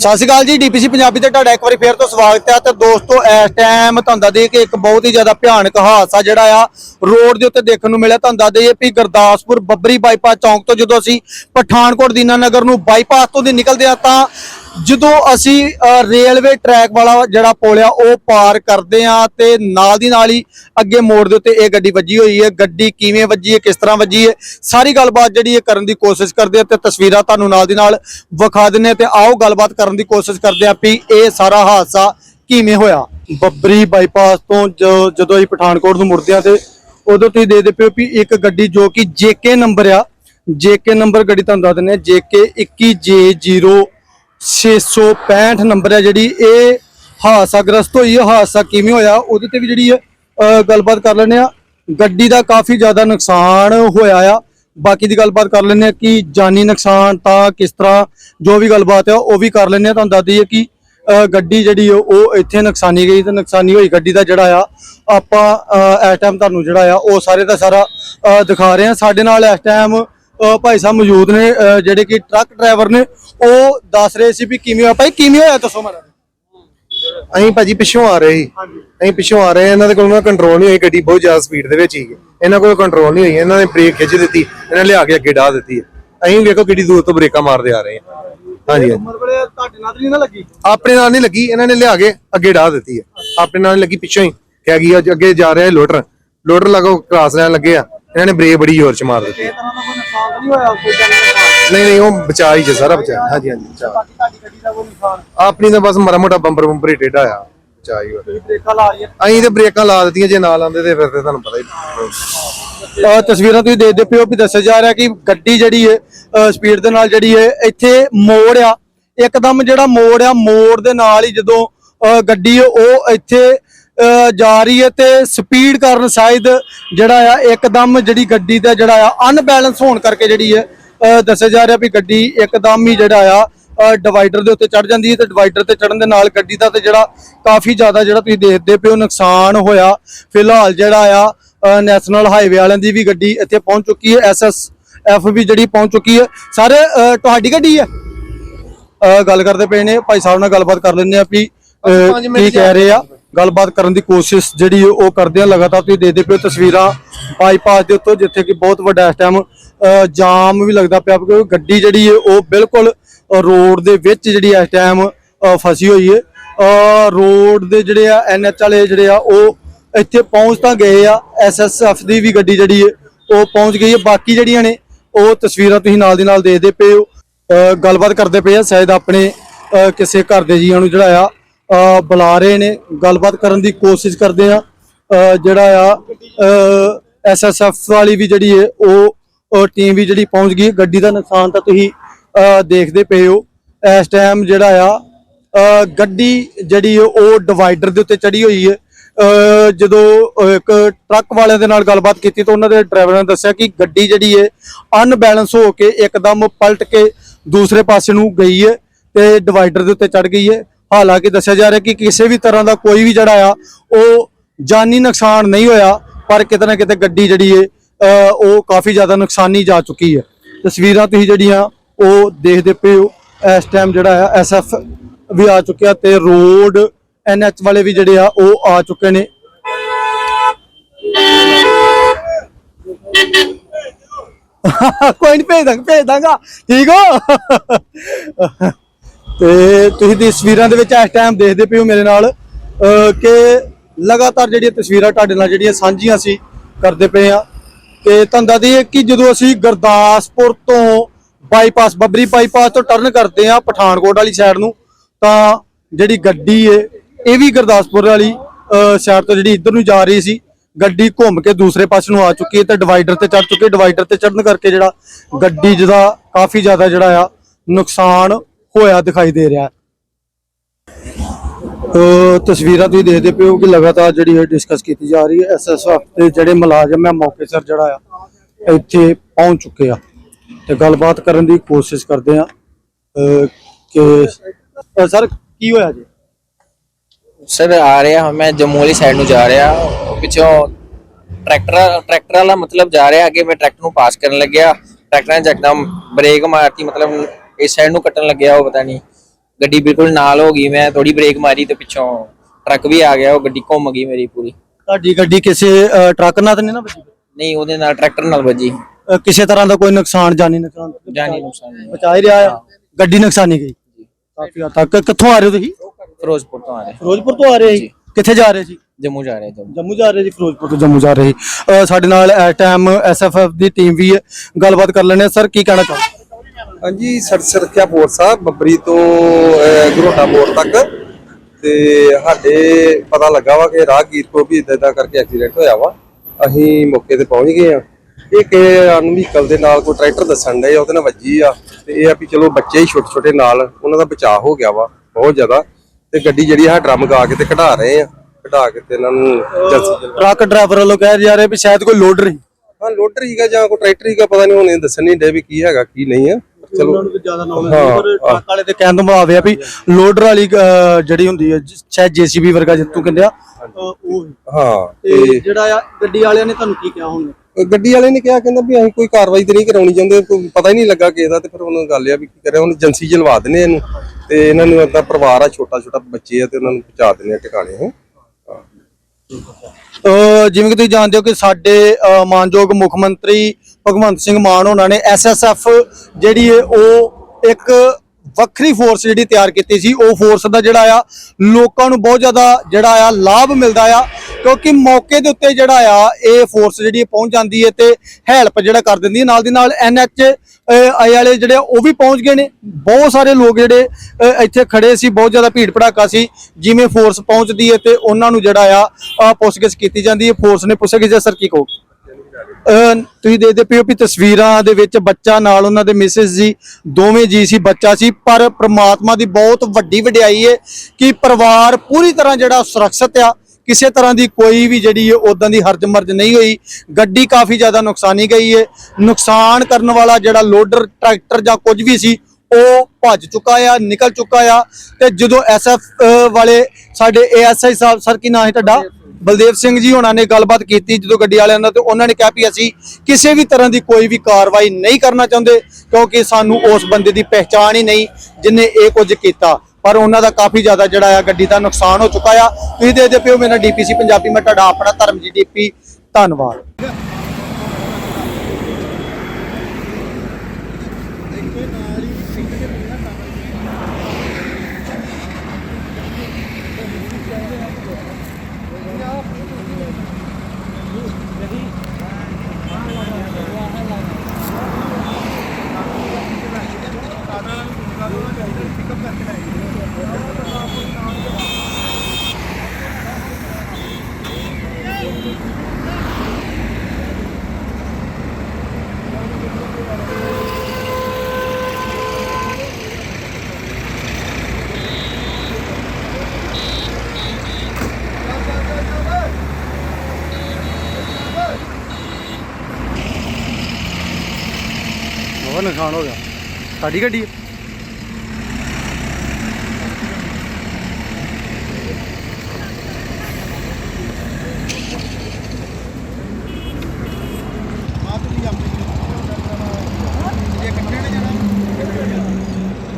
ਸਤਿ ਸ਼੍ਰੀ ਅਕਾਲ ਜੀ, ਡੀਪੀਸੀ ਪੰਜਾਬੀ ਤੇ ਤੁਹਾਡਾ ਇੱਕ ਵਾਰੀ ਫੇਰ ਤੋਂ ਸਵਾਗਤ ਹੈ ਤੇ ਦੋਸਤੋ, ਇਸ ਟਾਈਮ ਤੁਹਾਨੂੰ ਦੱਸ ਦਈਏ ਕਿ ਇੱਕ ਬਹੁਤ ਹੀ ਜ਼ਿਆਦਾ ਭਿਆਨਕ ਹਾਦਸਾ ਜਿਹੜਾ ਆ, ਰੋਡ ਦੇ ਉੱਤੇ ਦੇਖਣ ਨੂੰ ਮਿਲਿਆ ਤੁਹਾਨੂੰ ਦੱਸ ਦਈਏ ਵੀ ਗੁਰਦਾਸਪੁਰ ਬੱਬਰੀ ਬਾਈਪਾਸ ਚੌਂਕ ਤੋਂ ਜਦੋਂ ਅਸੀਂ ਪਠਾਨਕੋਟ ਦੀਨਾਨਗਰ ਨੂੰ ਬਾਈਪਾਸ ਤੋਂ ਦੀ ਨਿਕਲਦੇ ਆ ਤਾਂ ਜਦੋਂ ਅਸੀਂ ਰੇਲਵੇ ਟਰੈਕ ਵਾਲਾ ਜਿਹੜਾ ਪੁਲ ਆ, ਉਹ ਪਾਰ ਕਰਦੇ ਆ ਤੇ ਨਾਲ ਦੀ ਨਾਲ ਹੀ ਅੱਗੇ ਮੋੜ ਦੇ ਉੱਤੇ ਇਹ ਗੱਡੀ ਵੱਜੀ ਹੋਈ ਹੈ। ਗੱਡੀ ਕਿਵੇਂ ਵੱਜੀ ਹੈ, ਕਿਸ ਤਰ੍ਹਾਂ ਵੱਜੀ ਹੈ, ਸਾਰੀ ਗੱਲਬਾਤ ਜਿਹੜੀ ਇਹ ਕਰਨ ਦੀ ਕੋਸ਼ਿਸ਼ ਕਰਦੇ ਆ ਤੇ ਤਸਵੀਰਾਂ ਤੁਹਾਨੂੰ ਨਾਲ ਦੀ ਨਾਲ ਵਿਖਾ ਦਿੰਨੇ ਤੇ ਆਓ ਗੱਲਬਾਤ ਕਰਨ ਦੀ ਕੋਸ਼ਿਸ਼ ਕਰਦੇ ਆ ਵੀ ਇਹ ਸਾਰਾ ਹਾਦਸਾ ਕਿਵੇਂ ਹੋਇਆ। ਬੱਬਰੀ ਬਾਈਪਾਸ ਤੋਂ ਜਦੋਂ ਅਸੀਂ ਪਠਾਨਕੋਟ ਨੂੰ ਮੁੜਦੇ ਆ ਤੇ ਉਦੋਂ ਤੁਸੀਂ ਦੇ ਦੇ ਪਿਓ ਵੀ ਇੱਕ ਗੱਡੀ ਜੋ ਕਿ ਜੇਕੇ ਨੰਬਰ ਆ, ਜੇਕੇ ਨੰਬਰ ਗੱਡੀ ਤੁਹਾਨੂੰ ਦੱਸ ਦਿੰਦੇ ਆ ਜੇਕੇ 21J0 665 ਨੰਬਰ ਹੈ ਜਿਹੜੀ ਇਹ ਹਾਦਸਾਗ੍ਰਸਤ ਹੋਈ ਹੈ। ਹਾਦਸਾ ਕਿਵੇਂ ਹੋਇਆ? ਉਹਦੇ ਤੇ ਵੀ ਜਿਹੜੀ ਹੈ ਗੱਲਬਾਤ ਕਰ ਲੈਂਦੇ ਆ ਗੱਡੀ ਦਾ ਕਾਫੀ ਜ਼ਿਆਦਾ ਨੁਕਸਾਨ ਹੋਇਆ ਆ। ਬਾਕੀ ਦੀ ਗੱਲਬਾਤ ਕਰ ਲੈਂਦੇ ਆ ਕਿ ਜਾਨੀ ਨੁਕਸਾਨ ਤਾਂ ਕਿਸ ਤਰ੍ਹਾਂ, ਜੋ ਵੀ ਗੱਲਬਾਤ ਆ ਉਹ ਵੀ ਕਰ ਲੈਂਦੇ ਆ ਤੁਹਾਨੂੰ ਦੱਸ ਦਈਏ ਕਿ ਗੱਡੀ ਜਿਹੜੀ ਉਹ ਇੱਥੇ ਨੁਕਸਾਨੀ ਗਈ ਤੇ ਨੁਕਸਾਨੀ ਹੋਈ ਗੱਡੀ ਦਾ ਜਿਹੜਾ ਆ, ਆਪਾਂ ਇਸ ਟਾਈਮ ਤੁਹਾਨੂੰ ਜਿਹੜਾ ਆ ਉਹ ਸਾਰੇ ਦਾ ਸਾਰਾ ਦਿਖਾ ਰਹੇ ਆ ਸਾਡੇ ਨਾਲ ਇਸ ਟਾਈਮ ਭਾਈ ਸਾਹਿਬ ਮੌਜੂਦ ਨੇ ਜਿਹੜੇ ਕਿ ਟਰੱਕ ਡਰਾਈਵਰ ਨੇ ਉਹ ਦੱਸ ਰਹੇ ਸੀ ਵੀ ਕਿਵੇਂ ਹੋਇਆ। ਭਾਈ ਕਿਵੇਂ ਹੋਇਆ ਦੱਸੋ ਮੈਨੂੰ ਅਸੀਂ ਭਾਜੀ ਪਿੱਛੋਂ ਆ ਰਹੇ ਸੀ। ਅਸੀਂ ਪਿੱਛੋਂ ਆ ਰਹੇ ਹਾਂ, ਇਹਨਾਂ ਦੇ ਕੋਲ ਨਾ ਕੰਟਰੋਲ ਨਹੀਂ ਹੋਈ ਗੱਡੀ ਬਹੁਤ ਜ਼ਿਆਦਾ ਸਪੀਡ ਦੇ ਵਿੱਚ ਹੀ ਇਹਨਾਂ ਕੋਲ ਕੰਟਰੋਲ ਨਹੀਂ ਹੋਈ ਇਹਨਾਂ ਨੇ ਬ੍ਰੇਕ ਖਿੱਚ ਦਿੱਤੀ ਇਹਨਾਂ ਲਿਆ ਕੇ ਅੱਗੇ ਢਾ ਦਿੱਤੀ ਹੈ। ਅਸੀਂ ਵੇਖੋ ਕਿੱਡੀ ਦੂਰ ਤੋਂ ਬ੍ਰੇਕਾਂ ਮਾਰਦੇ ਆ ਰਹੇ ਹਾਂ। ਹਾਂਜੀ ਹਾਂਜੀ। ਉਮਰ ਵੇਲੇ ਤੁਹਾਡੇ ਨਾਲ ਨਹੀਂ ਨਾ ਲੱਗੀ? ਆਪਣੇ ਨਾਲ ਨਹੀਂ ਲੱਗੀ ਇਹਨਾਂ ਨੇ ਲਿਆ ਕੇ ਅੱਗੇ ਢਾ ਦਿੱਤੀ ਹੈ। ਆਪਣੇ ਨਾਲ ਨਹੀਂ ਲੱਗੀ ਪਿੱਛੋਂ ਹੀ। ਕਹਿ ਗਈ ਅੱਜ ਅੱਗੇ ਜਾ ਰਿਹਾ ਲੋਡਰ। ਲੋਡਰ ਲਗੋ ਕ੍ਰਾਸ ਲੈਣ ਲੱਗੇ ਆ। ਇਹਨਾਂ ਨੇ ਬ੍ਰੇਕ ਬੜੀ ਜ਼ੋਰ ਚ ਮਾਰ ਦਿੱਤੀ। ਇਹ ਤਰ੍ਹਾਂ ਦਾ ਕੋਈ ਨੁਕਸਾਨ ਤਾਂ ਨਹੀਂ ਹੋਇਆ ਕੋਈ ਜਾਨੀ ਨੁਕਸਾਨ ਨਹੀਂ ਨਹੀਂ ਉਹ ਬਚਾ ਹੀ ਜੇ ਸਾਰਾ ਬਚਾ ਹਾਂਜੀ ਹਾਂਜੀ ਬਚਾ ਬਾਕੀ ਤੁਹਾਡੀ ਗੱਡੀ ਦਾ ਕੋਈ ਨੁਕਸਾਨ? ਆਪਣੀ ਤਾਂ ਬਸ ਮਾੜਾ ਮੋਟਾ ਬੰਪਰ ਬੰਪਰ ਹੀ ਟੇਢਾ ਆ ਬਚਾ ਹੀ ਹੋਇਆ। ਤੁਸੀਂ ਬ੍ਰੇਕਾਂ ਲਾ ਲਈਏ ਅਸੀਂ ਤੇ ਬ੍ਰੇਕਾਂ ਲਾ ਦਿੱਤੀਆਂ ਜੇ ਨਾ ਲਾਉਂਦੇ ਤੇ ਫਿਰ ਤੇ ਤੁਹਾਨੂੰ ਪਤਾ ਹੀ ਅਹ ਤਸਵੀਰਾਂ ਤੁਸੀਂ ਦੇਖਦੇ ਪਿਓ ਵੀ ਦੱਸਿਆ ਜਾ ਰਿਹਾ ਕਿ ਗੱਡੀ ਜਿਹੜੀ ਹੈ ਸਪੀਡ ਦੇ ਨਾਲ ਜਿਹੜੀ ਹੈ ਇੱਥੇ ਮੋੜ ਆ। ਇੱਕਦਮ ਜਿਹੜਾ ਮੋੜ ਆ ਮੋੜ ਦੇ ਨਾਲ ਹੀ ਜਦੋਂ ਗੱਡੀ ਉਹ ਇੱਥੇ ਜਾ ਰਹੀ ਹੈ ਤੇ ਸਪੀਡ ਕਾਰਨ ਸ਼ਾਇਦ ਜਿਹੜਾ ਆ ਇੱਕਦਮ ਜਿਹੜੀ ਗੱਡੀ ਦਾ ਜਿਹੜਾ ਆ ਅਨਬੈਲੈਂਸ ਹੋਣ ਕਰਕੇ ਜਿਹੜੀ ਹੈ ਦੱਸਿਆ ਜਾ ਰਿਹਾ ਵੀ ਗੱਡੀ ਇੱਕਦਮ ਹੀ ਜਿਹੜਾ ਆ ਡਿਵਾਈਡਰ ਦੇ ਉੱਤੇ ਚੜ ਜਾਂਦੀ ਹੈ ਤੇ ਡਿਵਾਈਡਰ ਤੇ ਚੜਨ ਦੇ ਨਾਲ ਗੱਡੀ ਦਾ ਤੇ ਜਿਹੜਾ ਕਾਫੀ ਜ਼ਿਆਦਾ ਜਿਹੜਾ ਤੁਸੀਂ ਦੇਖਦੇ ਪਿਓ ਨੁਕਸਾਨ ਹੋਇਆ। ਫਿਲਹਾਲ ਜਿਹੜਾ ਆ ਨੈਸ਼ਨਲ ਹਾਈਵੇ ਵਾਲਿਆਂ ਦੀ ਵੀ ਗੱਡੀ ਇੱਥੇ ਪਹੁੰਚ ਚੁੱਕੀ ਹੈ ਐਸਐਸ ਐਫ ਵੀ ਜਿਹੜੀ ਪਹੁੰਚ ਚੁੱਕੀ ਹੈ। ਸਾਰੇ ਤੁਹਾਡੀ ਗੱਡੀ ਹੈ? ਗੱਲ ਕਰਦੇ ਪਏ ਨੇ ਭਾਈ ਸਾਹਿਬ ਨਾਲ ਗੱਲਬਾਤ ਕਰ ਲੈਂਦੇ ਆ ਵੀ ਕੀ ਕਹਿ ਰਹੇ ਆ। ਗੱਲਬਾਤ ਕਰਨ ਦੀ ਕੋਸ਼ਿਸ਼ ਜਿਹੜੀ ਉਹ ਕਰਦੇ ਆ, ਲਗਾਤਾਰ ਤੁਸੀਂ ਦੇਖਦੇ ਪਿਓ ਤਸਵੀਰਾਂ ਬਾਈਪਾਸ ਦੇ ਉੱਤੋਂ, ਜਿੱਥੇ ਕਿ ਬਹੁਤ ਵੱਡਾ ਇਸ ਟਾਈਮ ਜਾਮ ਵੀ ਲੱਗਦਾ ਪਿਆ, ਕਿਉਂਕਿ ਗੱਡੀ ਜਿਹੜੀ ਹੈ ਉਹ ਬਿਲਕੁਲ ਰੋਡ ਦੇ ਵਿੱਚ ਜਿਹੜੀ ਇਸ ਟਾਈਮ ਫਸੀ ਹੋਈ ਹੈ। ਰੋਡ ਦੇ ਜਿਹੜੇ ਆ ਐਨਐਚ ਵਾਲੇ ਜਿਹੜੇ ਆ, ਉਹ ਇੱਥੇ ਪਹੁੰਚ ਤਾਂ ਗਏ ਆ ਐਸਐਸਐਫ ਦੀ ਵੀ ਗੱਡੀ ਜਿਹੜੀ ਹੈ, ਉਹ ਪਹੁੰਚ ਗਈ ਹੈ। ਬਾਕੀ ਜਿਹੜੀਆਂ ਨੇ, ਉਹ ਤਸਵੀਰਾਂ ਤੁਸੀਂ ਨਾਲ ਦੀ ਨਾਲ ਦੇਖਦੇ ਪਏ ਹੋ। ਗੱਲਬਾਤ ਕਰਦੇ ਪਏ ਆ, ਸ਼ਾਇਦ ਆਪਣੇ ਕਿਸੇ ਘਰ ਦੇ ਜੀਆਂ ਨੂੰ ਜਿਹੜਾ ਆ ਬੁਲਾ ਰਹੇ ਨੇ, ਗੱਲਬਾਤ ਕਰਨ ਦੀ ਕੋਸ਼ਿਸ਼ ਕਰਦੇ ਆ। ਜਿਹੜਾ ਆ ਐਸਐਸਐਫ ਵਾਲੀ ਵੀ ਜਿਹੜੀ ਹੈ ਉਹ ਟੀਮ ਵੀ ਜਿਹੜੀ ਪਹੁੰਚ ਗਈ ਗੱਡੀ ਦਾ ਨੁਕਸਾਨ ਤਾਂ ਤੁਸੀਂ ਦੇਖਦੇ ਪਏ ਹੋ। ਇਸ ਟਾਈਮ ਜਿਹੜਾ ਆ ਗੱਡੀ ਜਿਹੜੀ ਹੈ ਉਹ ਡਿਵਾਈਡਰ ਦੇ ਉੱਤੇ ਚੜੀ ਹੋਈ ਹੈ ਜਦੋਂ ਇੱਕ ਟਰੱਕ ਵਾਲਿਆਂ ਦੇ ਨਾਲ ਗੱਲਬਾਤ ਕੀਤੀ ਤਾਂ ਉਹਨਾਂ ਦੇ ਡਰਾਈਵਰ ਨੇ ਦੱਸਿਆ ਕਿ ਗੱਡੀ ਜਿਹੜੀ ਹੈ ਅਨਬੈਲੈਂਸ ਹੋ ਕੇ ਇੱਕਦਮ ਪਲਟ ਕੇ ਦੂਸਰੇ ਪਾਸੇ ਨੂੰ ਗਈ ਹੈ ਤੇ ਡਿਵਾਈਡਰ ਦੇ ਉੱਤੇ ਚੜ ਗਈ ਹੈ ਹਾਲਾਂਕਿ ਦੱਸਿਆ ਜਾ ਰਿਹਾ ਕਿ ਕਿਸੇ ਵੀ ਤਰ੍ਹਾਂ ਦਾ ਕੋਈ ਵੀ ਜਿਹੜਾ ਆ, ਉਹ ਜਾਨੀ ਨੁਕਸਾਨ ਨਹੀਂ ਹੋਇਆ, ਪਰ ਕਿਤੇ ਨਾ ਕਿਤੇ ਗੱਡੀ ਜਿਹੜੀ ਹੈ ਉਹ ਕਾਫੀ ਜ਼ਿਆਦਾ ਨੁਕਸਾਨੀ ਜਾ ਚੁੱਕੀ ਹੈ ਤਸਵੀਰਾਂ ਤੁਸੀਂ ਜਿਹੜੀਆਂ, ਉਹ ਦੇਖਦੇ ਪਏ ਹੋ। ਇਸ ਟਾਈਮ ਜਿਹੜਾ ਆ ਐਸਐਫ ਵੀ ਆ ਚੁੱਕਿਆ ਤੇ ਰੋਡ ਐਨਐਚ ਵਾਲੇ ਵੀ ਜਿਹੜੇ ਆ, ਉਹ ਆ ਚੁੱਕੇ ਨੇ। ਕੋਈ ਨਹੀਂ ਭੇਜ ਦਾਂਗਾ ਭੇਜ ਦਾਂਗਾ। ਠੀਕ ਹੋ? ਤੇ ਤੁਸੀਂ ਤਸਵੀਰਾਂ ਦੇ ਵਿੱਚ ਇਸ ਟਾਈਮ ਦੇਖਦੇ ਪਏ ਹੋ ਮੇਰੇ ਨਾਲ ਕਿ ਲਗਾਤਾਰ ਜਿਹੜੀਆਂ ਤਸਵੀਰਾਂ ਤੁਹਾਡੇ ਨਾਲ ਜਿਹੜੀਆਂ ਸਾਂਝੀਆਂ ਸੀ ਕਰਦੇ ਪਏ ਆ ਤੇ ਤੁਹਾਨੂੰ ਦੱਸ ਦਈਏ ਕਿ ਜਦੋਂ ਅਸੀਂ ਗੁਰਦਾਸਪੁਰ ਤੋਂ ਬਾਈਪਾਸ ਬੱਬਰੀ ਬਾਈਪਾਸ ਤੋਂ ਟਰਨ ਕਰਦੇ ਆ ਪਠਾਨਕੋਟ ਵਾਲੀ ਸਾਈਡ ਨੂੰ, ਤਾਂ ਜਿਹੜੀ ਗੱਡੀ ਏ, ਇਹ ਵੀ ਗੁਰਦਾਸਪੁਰ ਵਾਲੀ ਸਾਈਡ ਤੋਂ ਜਿਹੜੀ ਇੱਧਰ ਨੂੰ ਜਾ ਰਹੀ ਸੀ, ਗੱਡੀ ਘੁੰਮ ਕੇ ਦੂਸਰੇ ਪਾਸੇ ਨੂੰ ਆ ਚੁੱਕੀ ਹੈ ਤੇ ਡਿਵਾਈਡਰ ਤੇ ਚੜ ਚੁੱਕੀ ਹੈ। ਡਿਵਾਈਡਰ ਤੇ ਚੜਨ ਕਰਕੇ ਜਿਹੜਾ ਗੱਡੀ ਜਿਹਦਾ ਕਾਫੀ ਜ਼ਿਆਦਾ ਜਿਹੜਾ ਆ, ਨੁਕਸਾਨ ਹੋਇਆ ਦਿਖਾਈ ਦੇ ਰਿਹਾ। ਤਸਵੀਰਾਂ ਤੁਸੀਂ ਦੇਖਦੇ ਪਿਓ ਕਿ ਲਗਾਤਾਰ ਜਿਹੜੀ ਹੈ ਡਿਸਕਸ ਕੀਤੀ ਜਾ ਰਹੀ ਹੈ। ਐਸਐਸਐਫ ਦੇ ਜਿਹੜੇ ਮੁਲਾਜ਼ਮ ਹੈ ਮੌਕੇ ਸਿਰ ਜਿਹੜਾ ਆ, ਇੱਥੇ ਪਹੁੰਚ ਚੁੱਕੇ ਆ। ਤੇ ਗੱਲਬਾਤ ਕਰਨ ਦੀ ਕੋਸ਼ਿਸ਼ ਕਰਦੇ ਆ। ਕਿ ਸਰ, ਕੀ ਹੋਇਆ ਜੀ? ਸਰ, ਆ ਰਿਹਾ ਮੈਂ, ਜੰਮੂ ਵਾਲੀ ਸਾਈਡ ਨੂੰ ਜਾ ਰਿਹਾ। ਪਿੱਛੋਂ ਟਰੈਕਟਰ ਟਰੈਕਟਰ ਵਾਲਾ ਮਤਲਬ ਜਾ ਰਿਹਾ, ਅੱਗੇ ਮੈਂ ਟਰੈਕਟਰ ਨੂੰ ਪਾਸ ਕਰਨ ਲੱਗਿਆ। ਟਰੈਕਟਰ ਨੇ ਜਕਦਮ ਬ੍ਰੇਕ ਮਾਰਤੀ, ਮਤਲਬ ਇਸ ਸਾਈਡ ਨੂੰ ਕੱਟਣ ਲੱਗਿਆ ਉਹ ਪਤਾ ਨਹੀਂ ਗੱਡੀ ਬਿਲਕੁਲ ਨਾਲ ਹੋ ਗਈ ਮੈਂ ਥੋੜੀ ਬ੍ਰੇਕ ਮਾਰੀ ਤੇ ਪਿੱਛੋਂ ਟਰੱਕ ਵੀ ਆ ਗਿਆ ਉਹ ਗੱਡੀ ਘੁੰਮ ਗਈ ਮੇਰੀ ਪੂਰੀ। ਤੁਹਾਡੀ ਗੱਡੀ ਕਿਸੇ ਅ, ਟਰੱਕ ਨਾਲ ਤਾਂ ਨਹੀਂ ਨਾ ਵੱਜੀ? ਨਹੀਂ ਉਹਦੇ ਨਾਲ ਟਰੈਕਟਰ ਨਾਲ ਵੱਜੀ। ਅ, ਕਿਸੇ ਤਰ੍ਹਾਂ ਦਾ ਕੋਈ ਨੁਕਸਾਨ ਜਾਨੀ ਨੁਕਸਾਨ? ਜਾਨੀ ਨੁਕਸਾਨ ਨਹੀਂ। ਬਚਾ ਹੀ ਰਿਹਾ ਆ? ਗੱਡੀ ਨੁਕਸਾਨੀ ਗਈ? ਕਾਫੀ ਹੱਦ ਤੱਕ। ਕਿੱਥੋਂ ਆ ਰਹੇ ਹੋ ਤੁਸੀਂ? ਫਿਰੋਜ਼ਪੁਰ ਤੋਂ ਆ ਰਹੇ। ਫਿਰੋਜ਼ਪੁਰ ਤੋਂ ਆ ਰਹੇ ਸੀ? ਕਿੱਥੇ ਜਾ ਰਹੇ ਸੀ? ਜੰਮੂ ਜਾ ਰਹੇ ਜੰਮੂ। ਜੰਮੂ ਜਾ ਰਹੇ ਸੀ ਫਿਰੋਜ਼ਪੁਰ ਤੋਂ ਜੰਮੂ ਜਾ ਰਹੇ ਸੀ। ਅ, ਸਾਡੇ ਨਾਲ ਇਸ ਟਾਈਮ ਐਸਐਫਐਫ ਦੀ ਟੀਮ ਵੀ ਹੈ। ਗੱਲਬਾਤ ਕਰ ਲੈਣੇ ਸਰ ਕੀ ਕਹਿਣਾ ਚਾਹੋ ਹਾਂਜੀ ਸੜਕ ਸੁਰੱਖਿਆ ਫੋਰਸ ਆ ਬੱਬਰੀ ਤੋਂ ਗਰੋਟਾ ਮੋੜ ਤੱਕ। ਤੇ ਸਾਡੇ ਪਤਾ ਲੱਗਾ ਵਾ ਕਿ ਰਾਹਗੀਰ ਕੋ ਵੀ ਇਦਾਂ ਇਦਾਂ ਕਰਕੇ ਐਕਸੀਡੈਂਟ ਹੋਇਆ ਵਾ। ਅਸੀਂ ਮੌਕੇ ਤੇ ਪਹੁੰਚ ਗਏ ਆ ਇਹ ਕਿ ਅਨਵਹੀਕਲ ਦੇ ਨਾਲ ਕੋਈ ਟਰੈਕਟਰ ਦੱਸਣ ਆ, ਉਹਦੇ ਨਾਲ ਵੱਜੀ ਆ। ਤੇ ਇਹ ਆ ਵੀ ਚਲੋ ਬੱਚੇ ਹੀ ਛੋਟੇ ਛੋਟੇ ਨਾਲ ਉਹਨਾਂ ਦਾ ਬਚਾਅ ਹੋ ਗਿਆ ਵਾ ਬਹੁਤ ਜ਼ਿਆਦਾ। ਤੇ ਗੱਡੀ ਜਿਹੜੀ ਆ ਡਰਮ ਗਾ ਕੇ ਤੇ ਕਢਾ ਰਹੇ ਆ। ਕਢਾ ਕੇ ਤੇ ਇਹਨਾਂ ਨੂੰ ਟਰੱਕ ਡਰਾਈਵਰ ਵੱਲੋਂ ਕਹਿ ਜਾ ਰਹੇ ਵੀ ਸ਼ਾਇਦ ਕੋਈ ਲੋਡਰ ਹੀ। ਹਾਂ ਲੋਡਰ ਹੀਗਾ ਜਾਂ ਕੋਈ ਟਰੈਕਟਰ ਹੀਗਾ ਪਤਾ ਨਹੀਂ ਹੁਣ ਇਹ ਦੱਸਣ ਨਹੀਂ ਡੇ ਵੀ ਕੀ ਹੈਗਾ ਕੀ ਨਹੀਂ ਆ। ਚਲੋ। ਜ਼ਿਆਦਾ ਨੌਲੇਜ ਹਾਂ, ਪਰ ਟਰੱਕ ਵਾਲੇ ਤੇ ਕਹਿਣ ਤੋਂ ਭਾਵ ਇਹ ਆ ਵੀ ਲੋਡਰ ਵਾਲੀ ਅ, ਜਿਹੜੀ ਹੁੰਦੀ ਹੈ ਜ- ਸ਼ਾਇਦ ਜੀਸੀਬੀ ਵਰਗਾ ਜਿੱਤ ਤੂੰ ਕਹਿੰਦੇ ਆ। ਅ, ਉਹ ਹਾਂ ਤੇ ਜਿਹੜਾ ਆ ਗੱਡੀ ਵਾਲਿਆਂ ਨੇ ਤੁਹਾਨੂੰ ਕੀ ਕਿਹਾ ਹੁਣ? ਗੱਡੀ ਵਾਲੇ ਨੇ ਕਿਹਾ ਕਹਿੰਦਾ ਵੀ ਅਸੀਂ ਕੋਈ ਕਾਰਵਾਈ ਤੇ ਨਹੀਂ ਕਰਾਉਣੀ ਚਾਹੁੰਦੇ ਕੋਈ ਪਤਾ ਹੀ ਨਹੀਂ ਲੱਗਾ ਕਿਸੇ ਦਾ ਤੇ ਫਿਰ ਉਹਨਾਂ ਗੱਲ ਆ ਵੀ ਕੀ ਕਰਿਆ ਹੁਣ ਏਜੰਸੀ ਚ ਲਵਾ ਦਿੰਦੇ ਇਹਨੂੰ। ਤੇ ਇਹਨਾਂ ਨੂੰ ਆਪਣਾ ਪਰਿਵਾਰ ਆ ਛੋਟਾ ਛੋਟਾ ਬੱਚੇ ਆ ਤੇ ਉਹਨਾਂ ਨੂੰ ਪਹੁੰਚਾ ਦਿੰਦੇ ਆ ਟਿਕਾਣੇ ਹੈ। ਜਿਵੇਂ ਕਿ ਤੁਸੀਂ ਜਾਣਦੇ ਹੋ ਕਿ ਸਾਡੇ ਮਾਨਯੋਗ ਮੁੱਖ ਮੰਤਰੀ ਭਗਵੰਤ ਸਿੰਘ ਮਾਨ ਉਹਨਾਂ ਨੇ ਐਸਐਸਐਫ ਜਿਹੜੀ ਹੈ ਉਹ ਇੱਕ ਵੱਖਰੀ ਫੋਰਸ ਜਿਹੜੀ ਤਿਆਰ ਕੀਤੀ ਸੀ, ਉਹ ਫੋਰਸ ਦਾ ਜਿਹੜਾ ਆ, ਲੋਕਾਂ ਨੂੰ ਬਹੁਤ ਜ਼ਿਆਦਾ ਜਿਹੜਾ ਆ ਲਾਭ ਮਿਲਦਾ ਆ, ਕਿਉਂਕਿ ਮੌਕੇ ਦੇ ਉੱਤੇ ਜਿਹੜਾ ਆ, ਇਹ ਫੋਰਸ ਜਿਹੜੀ ਪਹੁੰਚ ਜਾਂਦੀ ਹੈ ਤੇ ਹੈਲਪ ਜਿਹੜਾ ਕਰ ਦਿੰਦੀ ਹੈ। ਨਾਲ ਦੀ ਨਾਲ ਐਨਐਚ ਆਈ ਵਾਲੇ ਜਿਹੜੇ ਆ, ਉਹ ਵੀ ਪਹੁੰਚ ਗਏ ਨੇ। ਬਹੁਤ ਸਾਰੇ ਲੋਕ ਜਿਹੜੇ ਇੱਥੇ ਖੜੇ ਸੀ, ਬਹੁਤ ਜ਼ਿਆਦਾ ਭੀੜ ਭੜਾਕਾ ਸੀ। ਜਿਵੇਂ ਫੋਰਸ ਪਹੁੰਚਦੀ ਹੈ ਤੇ ਉਹਨਾਂ ਨੂੰ ਜਿਹੜਾ ਆ ਪੁੱਛਗਿੱਛ ਕੀਤੀ ਜਾਂਦੀ ਹੈ। ਫੋਰਸ ਨੇ ਪੁੱਛਿਆ ਕਿ ਸਰ ਕੀ ਕਹੋ ਤੁਸੀਂ ਦੇਖਦੇ ਪਿਓ ਵੀ ਤਸਵੀਰਾਂ ਦੇ ਵਿੱਚ ਬੱਚਾ ਨਾਲ ਉਹਨਾਂ ਦੇ ਮਿਸਿਸ ਜੀ, ਦੋਵੇਂ ਜੀ ਸੀ, ਬੱਚਾ ਸੀ, ਪਰ ਪ੍ਰਮਾਤਮਾ ਦੀ ਬਹੁਤ ਵੱਡੀ ਵਡਿਆਈ ਹੈ ਕਿ ਪਰਿਵਾਰ ਪੂਰੀ ਤਰ੍ਹਾਂ ਜਿਹੜਾ ਸੁਰੱਖਿਅਤ ਆ, ਕਿਸੇ ਤਰ੍ਹਾਂ ਦੀ ਕੋਈ ਵੀ ਜਿਹੜੀ ਹੈ ਉਦਾਂ ਦੀ ਹਰਜ ਮਰਜ ਨਹੀਂ ਹੋਈ। ਗੱਡੀ ਕਾਫੀ ਜ਼ਿਆਦਾ ਨੁਕਸਾਨੀ ਗਈ ਹੈ। ਨੁਕਸਾਨ ਕਰਨ ਵਾਲਾ ਜਿਹੜਾ ਲੋਡਰ, ਟਰੈਕਟਰ ਜਾਂ ਕੁਝ ਵੀ ਸੀ, ਉਹ ਭੱਜ ਚੁੱਕਾ ਆ, ਨਿਕਲ ਚੁੱਕਾ ਆ। ਤੇ ਜਦੋਂ ਐਸਐਫ ਵਾਲੇ ਸਾਡੇ ਏਐਸਆਈ ਸਾਹਿਬ, ਸਰ ਕੀ ਨਾਂ ਹੈ ਤੁਹਾਡਾ? ਬਲਦੇਵ ਸਿੰਘ ਜੀ ਉਹਨਾਂ ਨੇ ਗੱਲਬਾਤ ਕੀਤੀ ਜਦੋਂ ਗੱਡੀ ਵਾਲਿਆਂ ਨਾਲ ਤੇ ਉਹਨਾਂ ਨੇ ਕਿਹਾ ਵੀ ਅਸੀਂ ਕਿਸੇ ਵੀ ਤਰ੍ਹਾਂ ਦੀ ਕੋਈ ਵੀ ਕਾਰਵਾਈ ਨਹੀਂ ਕਰਨਾ ਚਾਹੁੰਦੇ ਕਿਉਂਕਿ ਸਾਨੂੰ ਉਸ ਬੰਦੇ ਦੀ ਪਹਿਚਾਣ ਹੀ ਨਹੀਂ ਜਿਨੇ ਇਹ ਕੁਝ ਕੀਤਾ। ਪਰ ਉਹਨਾਂ ਦਾ ਕਾਫੀ ਜ਼ਿਆਦਾ ਜਿਹੜਾ ਆ ਗੱਡੀ ਦਾ ਨੁਕਸਾਨ ਹੋ ਚੁੱਕਾ ਆ। ਤੁਸੀਂ ਦੇਖਦੇ ਪਿਓ ਮੇਰਾ ਡੀਪੀਸੀ ਪੰਜਾਬੀ, ਮੈਂ ਤੁਹਾਡਾ ਆਪਣਾ ਧਰਮਜੀਤ ਡੀਪੀ। ਧੰਨਵਾਦ। ਨੁਕਸਾਨ ਹੋ ਗਿਆ। ਸਾਡੀ ਗੱਡੀ ਹੈ।